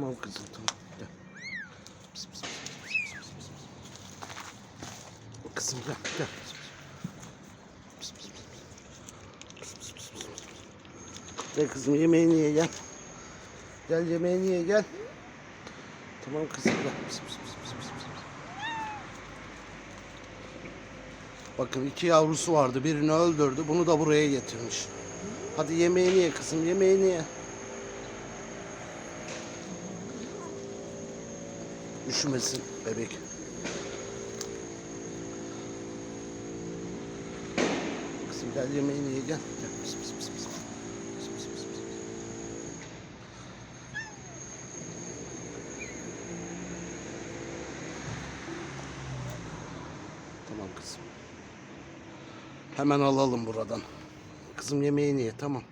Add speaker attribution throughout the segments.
Speaker 1: Tamam kızım tamam. Gel. Pıs, pıs, pıs, pıs, pıs, pıs. Kızım gel gel. Gel kızım yemeğini ye gel. Gel yemeğini ye gel. Tamam kızım gel. Pıs, pıs, pıs, pıs, pıs. Bakın iki yavrusu vardı. Birini öldürdü. Bunu da buraya getirmiş. Hadi yemeğini ye kızım. Yemeğini ye. Üşümesin bebek. Kızım gel yemeğini ye gel. Gel. Pıs, pıs, pıs, pıs. Tamam kızım. Hemen alalım buradan. Kızım yemeğini ye tamam.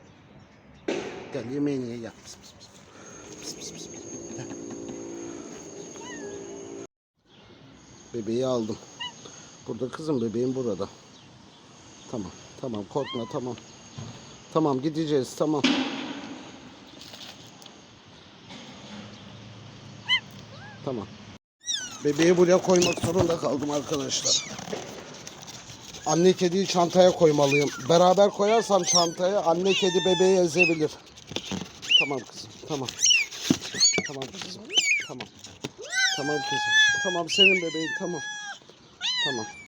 Speaker 1: Gel yemeğini ye gel. Pıs, pıs, pıs. Pıs, pıs, pıs, pıs. Gel. Bebeği aldım. Burada kızım bebeğim burada. Tamam tamam korkma tamam. Tamam gideceğiz tamam. Tamam. Bebeği buraya koymak zorunda kaldım arkadaşlar. Anne kediyi çantaya koymalıyım. Beraber koyarsam çantaya anne kedi bebeği ezebilir. Tamam kızım. Tamam. Tamam kızım. Tamam. Tamam kızım. Tamam senin bebeğin tamam. Tamam.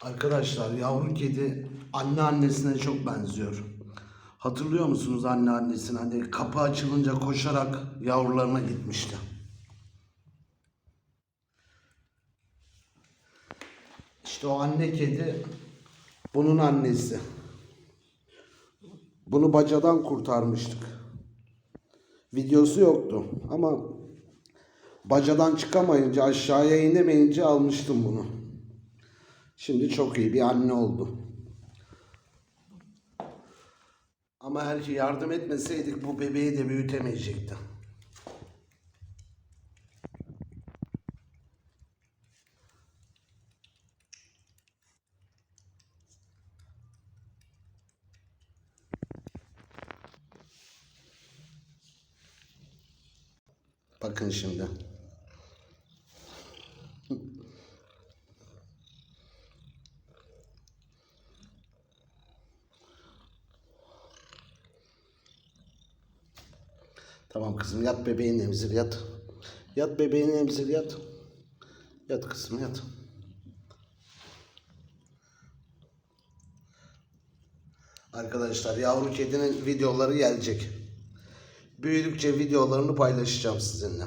Speaker 1: Arkadaşlar yavru kedi anne annesine çok benziyor. Hatırlıyor musunuz anne annesini? Hani kapı açılınca koşarak yavrularına gitmişti. İşte o anne kedi bunun annesi. Bunu bacadan kurtarmıştık. Videosu yoktu ama bacadan çıkamayınca aşağıya inemeyince almıştım bunu. Şimdi çok iyi bir anne oldu. Ama her şey yardım etmeseydik bu bebeği de büyütemeyecekti. Bakın şimdi. Tamam kızım yat bebeğini emzir yat. Yat bebeğini emzir yat. Yat kızım yat. Arkadaşlar yavru kedinin videoları gelecek. Büyüdükçe videolarını paylaşacağım sizinle.